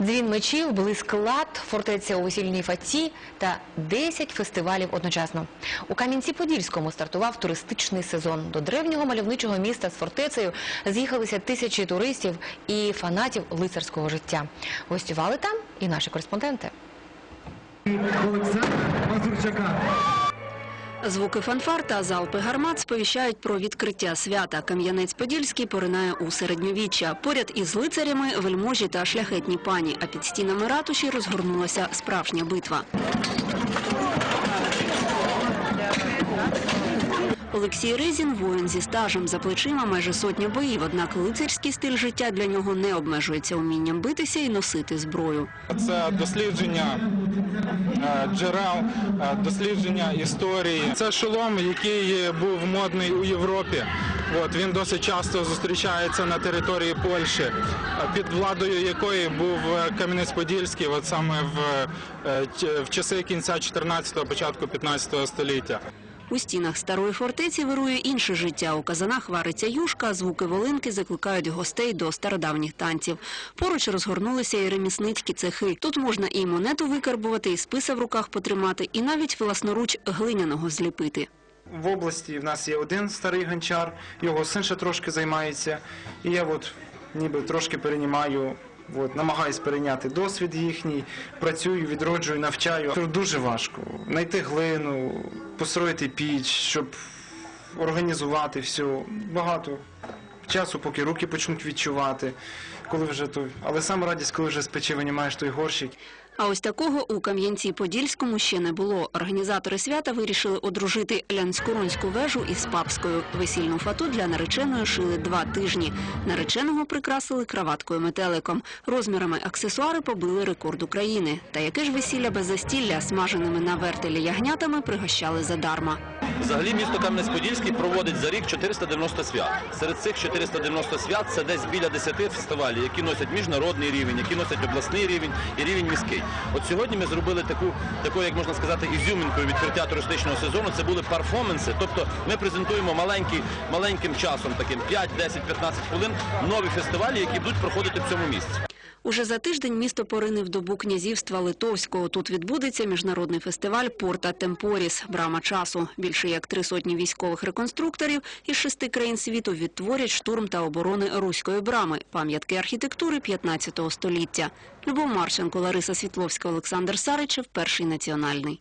Дзвін мечів, блиск лад, фортеця у весільній фаті та 10 фестивалів одночасно. У Кам'янці-Подільському стартував туристичний сезон. До древнього мальовничого міста з фортецею з'їхалися тисячі туристів і фанатів лицарського життя. Гостювали там і наші кореспонденти. Олександра Мазурчака. Звуки фанфар та залпи гармат сповіщають про відкриття свята. Кам'янець-Подільський поринає у середньовіччя. Поряд із лицарями вельможі та шляхетні пані, а під стінами ратуші розгорнулася справжня битва. Олексій Ризін – воїн зі стажем за плечима майже сотня боїв, однак лицарський стиль життя для нього не обмежується умінням битися і носити зброю. Це дослідження е, джерел, е, дослідження історії. Це шолом, який був модний у Європі. От він досить часто зустрічається на території Польщі, е, під владою якої був Кам'янець-Подільський, от саме в, в часи кінця 14-го, початку 15-го століття. У стінах старої фортеці вирує інше життя. У казанах вариться юшка, звуки волинки закликають гостей до стародавніх танців. Поруч розгорнулися і ремісницькі цехи. Тут можна і монету викарбувати, і списа в руках потримати, і навіть власноруч глиняного зліпити. В області в нас є один старий гончар, його син ще трошки займається. І я от ніби трошки переймаю, от, намагаюсь перейняти досвід їхній, працюю, відроджую, навчаю. Це Дуже важко. Знайти глину, построїти піч, щоб організувати все. Багато часу, поки руки почнуть відчувати. Коли вже то... Але саме радість, коли вже з печі винімаєш той горщик А ось такого у Кам'янці-Подільському ще не було. Організатори свята вирішили одружити Лянськуронську вежу із Папською. Весільну фату для нареченої шили два тижні. Нареченого прикрасили краваткою метеликом. Розмірами аксесуари побили рекорд України. Та яке ж весілля без застілля смаженими на вертелі ягнятами пригощали задарма. Взагалі місто Кам'янець-Подільський проводить за рік 490 свят. Серед цих 490 свят це десь біля 10 фестивалів, які носять міжнародний рівень, які носять обласний рівень і рівень міський. От сьогодні ми зробили таку, таку, як можна сказати, ізюмінкою відкриття туристичного сезону. Це були перформанси. Тобто ми презентуємо маленький, маленьким часом, таким 5, 10, 15 хвилин, нові фестивалі, які будуть проходити в цьому місці. Уже за тиждень місто порине в добу князівства Литовського. Тут відбудеться міжнародний фестиваль Порта Темпоріс Брама часу. Більше як три сотні військових реконструкторів із шести країн світу відтворять штурм та оборони руської брами, пам'ятки архітектури 15 століття. Любов Марченко, Лариса Світловська, Олександр Саричев, перший національний.